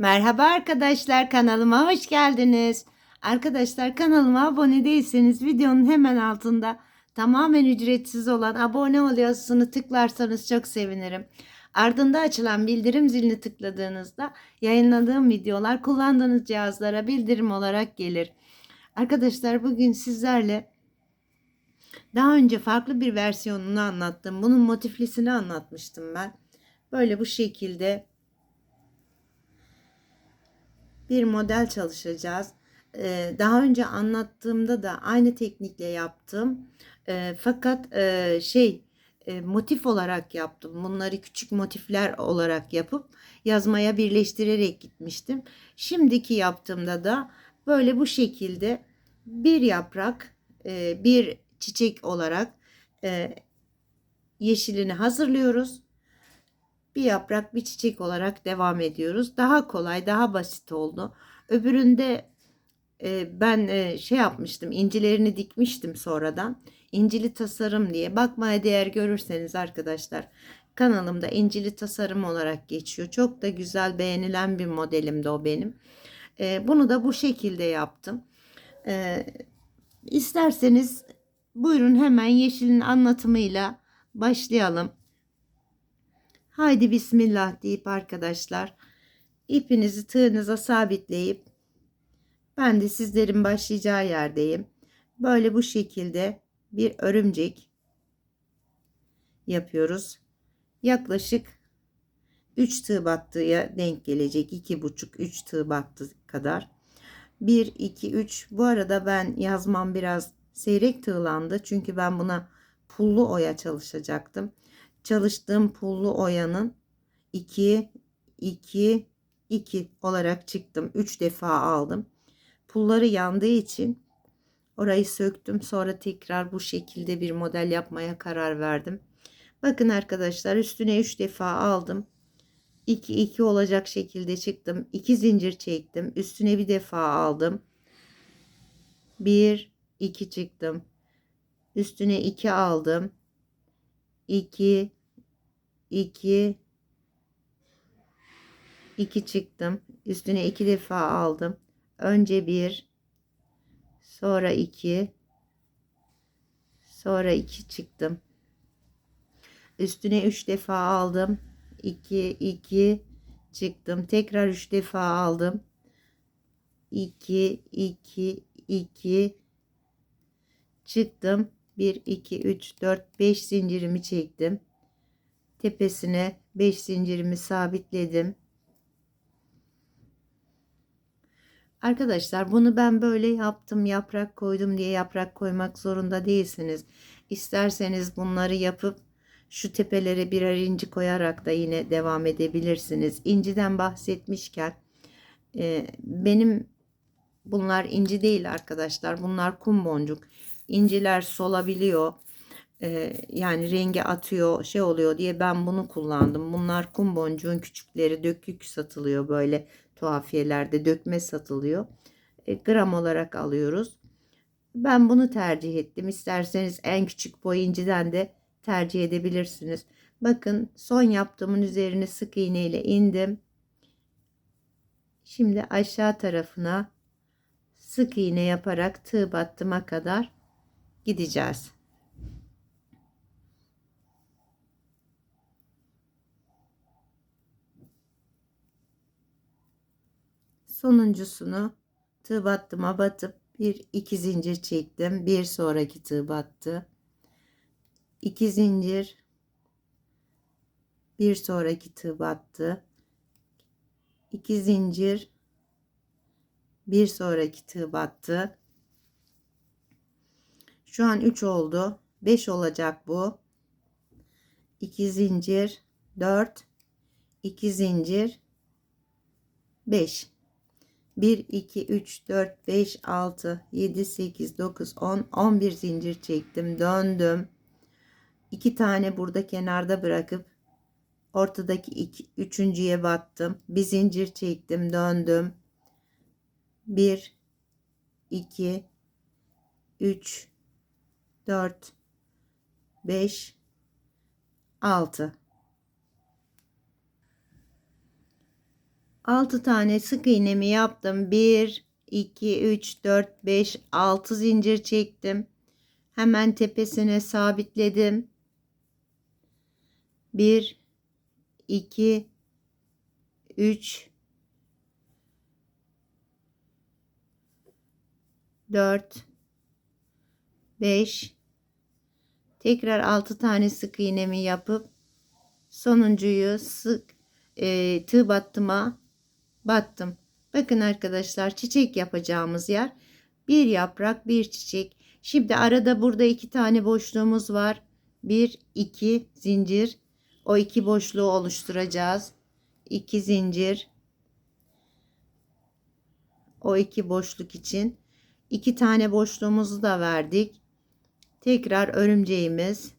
Merhaba arkadaşlar kanalıma hoş geldiniz. Arkadaşlar kanalıma abone değilseniz videonun hemen altında tamamen ücretsiz olan abone ol yazısını tıklarsanız çok sevinirim. Ardında açılan bildirim zilini tıkladığınızda yayınladığım videolar kullandığınız cihazlara bildirim olarak gelir. Arkadaşlar bugün sizlerle daha önce farklı bir versiyonunu anlattım. Bunun motiflisini anlatmıştım ben. Böyle bu şekilde bir model çalışacağız. Ee, daha önce anlattığımda da aynı teknikle yaptım. Ee, fakat e, şey e, motif olarak yaptım. Bunları küçük motifler olarak yapıp yazmaya birleştirerek gitmiştim. Şimdiki yaptığımda da böyle bu şekilde bir yaprak, e, bir çiçek olarak yeşilini hazırlıyoruz. Bir yaprak, bir çiçek olarak devam ediyoruz. Daha kolay, daha basit oldu. Öbüründe e, ben e, şey yapmıştım, incilerini dikmiştim sonradan. İncili tasarım diye bakmaya değer görürseniz arkadaşlar kanalımda incili tasarım olarak geçiyor. Çok da güzel beğenilen bir modelimdi o benim. E, bunu da bu şekilde yaptım. E, isterseniz buyurun hemen yeşilin anlatımıyla başlayalım. Haydi bismillah deyip arkadaşlar ipinizi tığınıza sabitleyip ben de sizlerin başlayacağı yerdeyim. Böyle bu şekilde bir örümcek yapıyoruz. Yaklaşık 3 tığ battıya denk gelecek. 2,5-3 tığ battı kadar. 1, 2, 3. Bu arada ben yazmam biraz seyrek tığlandı. Çünkü ben buna pullu oya çalışacaktım. Çalıştığım pullu oyanın 2, 2, 2 olarak çıktım. 3 defa aldım. Pulları yandığı için orayı söktüm. Sonra tekrar bu şekilde bir model yapmaya karar verdim. Bakın arkadaşlar üstüne 3 defa aldım. 2 2 olacak şekilde çıktım. 2 zincir çektim. Üstüne bir defa aldım. 1 2 çıktım. Üstüne 2 aldım. 2 2 2 çıktım. Üstüne 2 defa aldım. Önce 1 sonra 2 sonra 2 çıktım. Üstüne 3 defa aldım. 2 2 çıktım. Tekrar 3 defa aldım. 2 2 2 çıktım. 1 2 3 4 5 zincirimi çektim. Tepesine 5 zincirimi sabitledim. Arkadaşlar bunu ben böyle yaptım yaprak koydum diye yaprak koymak zorunda değilsiniz. İsterseniz bunları yapıp şu tepelere birer inci koyarak da yine devam edebilirsiniz. İnciden bahsetmişken e, benim bunlar inci değil arkadaşlar. Bunlar kum boncuk. İnciler solabiliyor. E, yani rengi atıyor şey oluyor diye ben bunu kullandım. Bunlar kum boncuğun küçükleri dökük satılıyor böyle tuhafiyelerde dökme satılıyor. E, gram olarak alıyoruz. Ben bunu tercih ettim. İsterseniz en küçük boy inciden de tercih edebilirsiniz. Bakın son yaptığımın üzerine sık iğne ile indim. Şimdi aşağı tarafına sık iğne yaparak tığ battıma kadar gideceğiz. Sonuncusunu tığ battıma batıp bir iki zincir çektim. Bir sonraki tığ battı. 2 zincir bir sonraki tığ battı 2 zincir bir sonraki tığ battı şu an 3 oldu. 5 olacak bu. 2 zincir 4 2 zincir 5 1 2 3 4 5 6 7 8 9 10 11 zincir çektim. Döndüm. İki tane burada kenarda bırakıp ortadaki iki, üçüncüye battım. Bir zincir çektim, döndüm. Bir, iki, üç, dört, beş, altı. 6 tane sık iğnemi yaptım. 1, 2, 3, 4, 5, 6 zincir çektim. Hemen tepesine sabitledim. 1, 2, 3, 4, 5, tekrar 6 tane sık iğnemi yapıp sonuncuyu sık e, tığ battıma battım. Bakın arkadaşlar çiçek yapacağımız yer bir yaprak bir çiçek. Şimdi arada burada iki tane boşluğumuz var. Bir iki zincir. O iki boşluğu oluşturacağız. İki zincir. O iki boşluk için. iki tane boşluğumuzu da verdik. Tekrar örümceğimiz.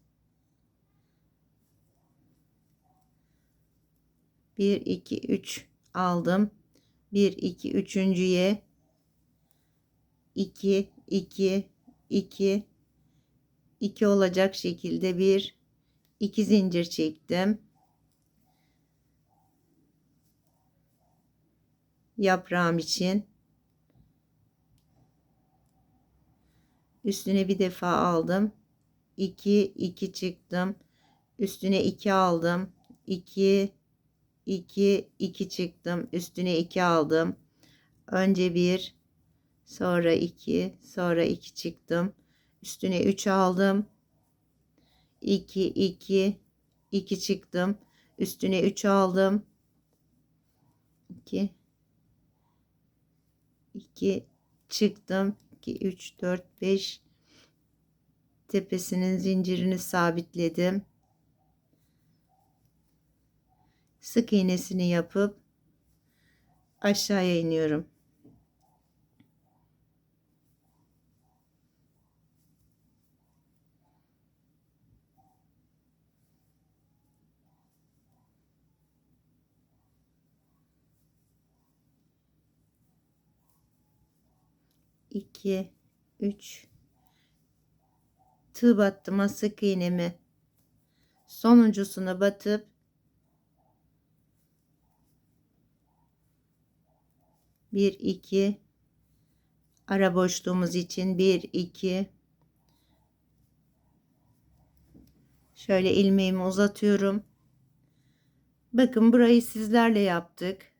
1 2 3 aldım. 1 2 üçüncüye 2 2 2 2 olacak şekilde bir 2 zincir çektim. Yaprağım için üstüne bir defa aldım. 2 2 çıktım. Üstüne 2 aldım. 2 2 2 çıktım. Üstüne 2 aldım. Önce 1 sonra 2 sonra 2 çıktım. Üstüne 3 aldım. 2 2 2 çıktım. Üstüne 3 aldım. 2 2 çıktım. 2 3 4 5 tepesinin zincirini sabitledim. sık iğnesini yapıp aşağıya iniyorum. İki, üç, tığ battıma sık iğnemi. Sonuncusunu batıp bir iki. Ara boşluğumuz için bir iki. Şöyle ilmeğimi uzatıyorum. Bakın burayı sizlerle yaptık.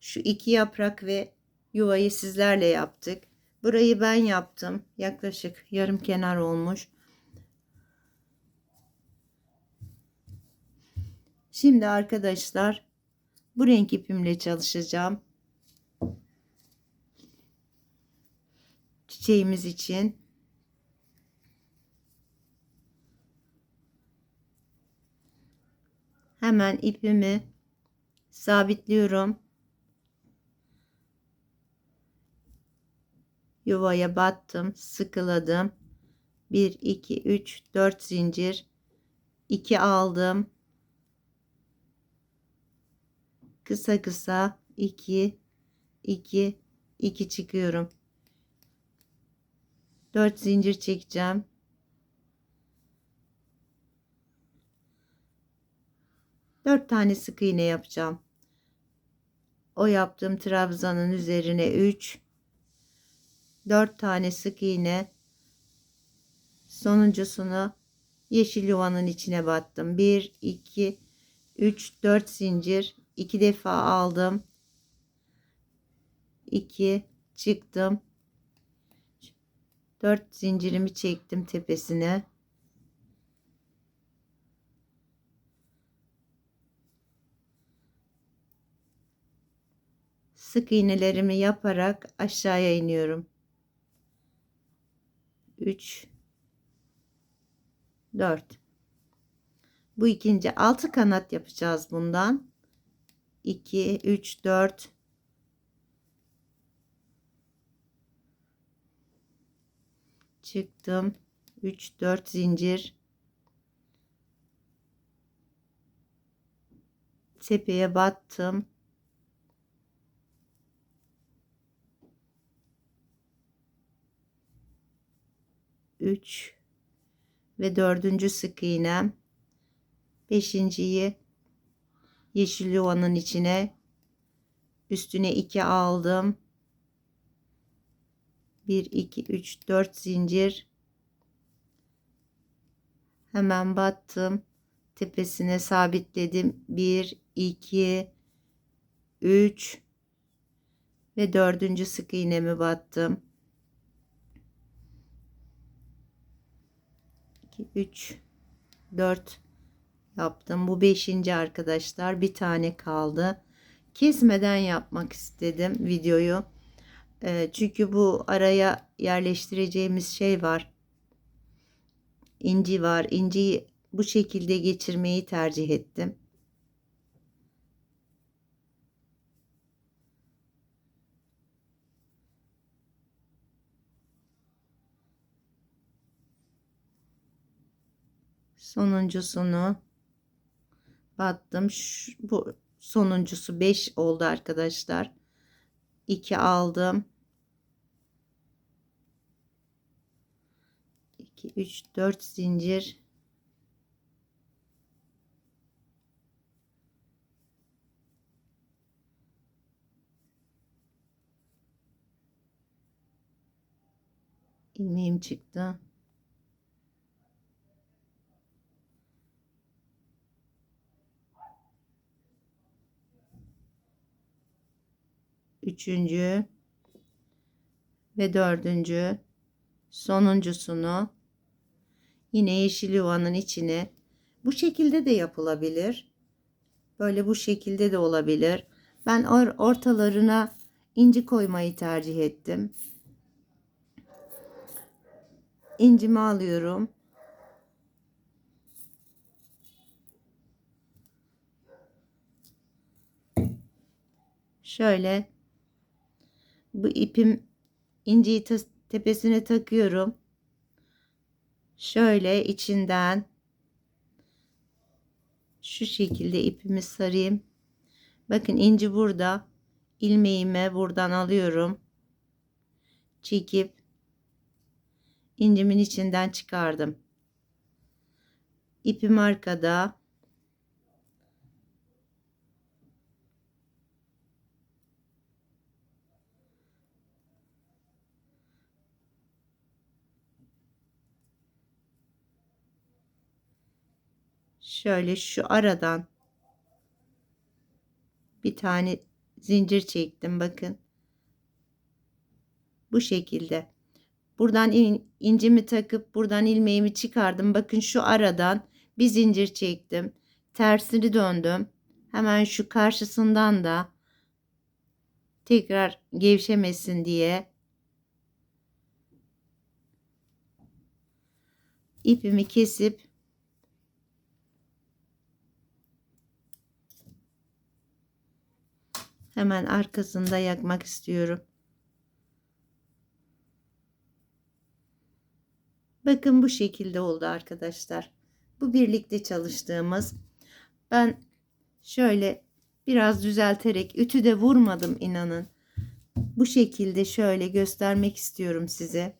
Şu iki yaprak ve yuvayı sizlerle yaptık burayı ben yaptım yaklaşık yarım kenar olmuş şimdi arkadaşlar bu renk ipimle çalışacağım. Çiçeğimiz için. Hemen ipimi sabitliyorum. Yuvaya battım, sıkıladım. 1 2 3 4 zincir 2 aldım kısa kısa 2 2 2 çıkıyorum. 4 zincir çekeceğim. Dört tane sık iğne yapacağım. O yaptığım trabzanın üzerine 3 4 tane sık iğne sonuncusunu yeşil yuvanın içine battım. 1 2 3 4 zincir 2 defa aldım. 2 çıktım. 4 zincirimi çektim tepesine. Sık iğnelerimi yaparak aşağıya iniyorum. 3 4 Bu ikinci altı kanat yapacağız bundan. 2 3 4 çıktım. 3 4 zincir. Tepeye battım üç ve dördüncü sık iğnem beşinciyi yeşil yuvanın içine üstüne 2 aldım. 1 2 3 4 zincir. Hemen battım. Tepesine sabitledim. 1 2 3 ve dördüncü sık iğnemi battım 2 3 4 yaptım. Bu beşinci arkadaşlar. Bir tane kaldı. Kesmeden yapmak istedim videoyu. Ee, çünkü bu araya yerleştireceğimiz şey var. İnci var. İnciyi bu şekilde geçirmeyi tercih ettim sonuncusunu battım. Şu, bu sonuncusu 5 oldu arkadaşlar. 2 aldım. 2 3 4 zincir ilmeğim çıktı. Üçüncü ve dördüncü sonuncusunu yine yeşil yuvanın içine bu şekilde de yapılabilir. Böyle bu şekilde de olabilir. Ben or ortalarına inci koymayı tercih ettim. İncimi alıyorum. Şöyle bu ipim inciyi tepesine takıyorum. Şöyle içinden şu şekilde ipimi sarayım. Bakın inci burada. ilmeğimi buradan alıyorum. Çekip incimin içinden çıkardım. İpim arkada. Şöyle şu aradan bir tane zincir çektim bakın. Bu şekilde. Buradan in, incimi takıp buradan ilmeğimi çıkardım. Bakın şu aradan bir zincir çektim. Tersini döndüm. Hemen şu karşısından da tekrar gevşemesin diye ipimi kesip Hemen arkasında yakmak istiyorum. Bakın bu şekilde oldu arkadaşlar. Bu birlikte çalıştığımız. Ben şöyle biraz düzelterek ütü de vurmadım inanın. Bu şekilde şöyle göstermek istiyorum size.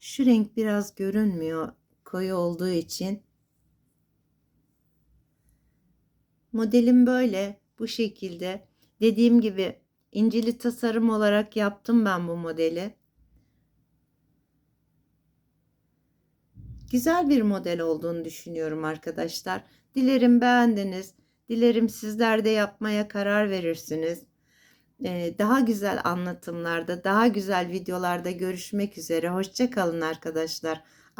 Şu renk biraz görünmüyor koyu olduğu için. Modelim böyle bu şekilde. Dediğim gibi incili tasarım olarak yaptım ben bu modeli. Güzel bir model olduğunu düşünüyorum arkadaşlar. Dilerim beğendiniz. Dilerim sizler de yapmaya karar verirsiniz. Ee, daha güzel anlatımlarda, daha güzel videolarda görüşmek üzere. Hoşçakalın arkadaşlar.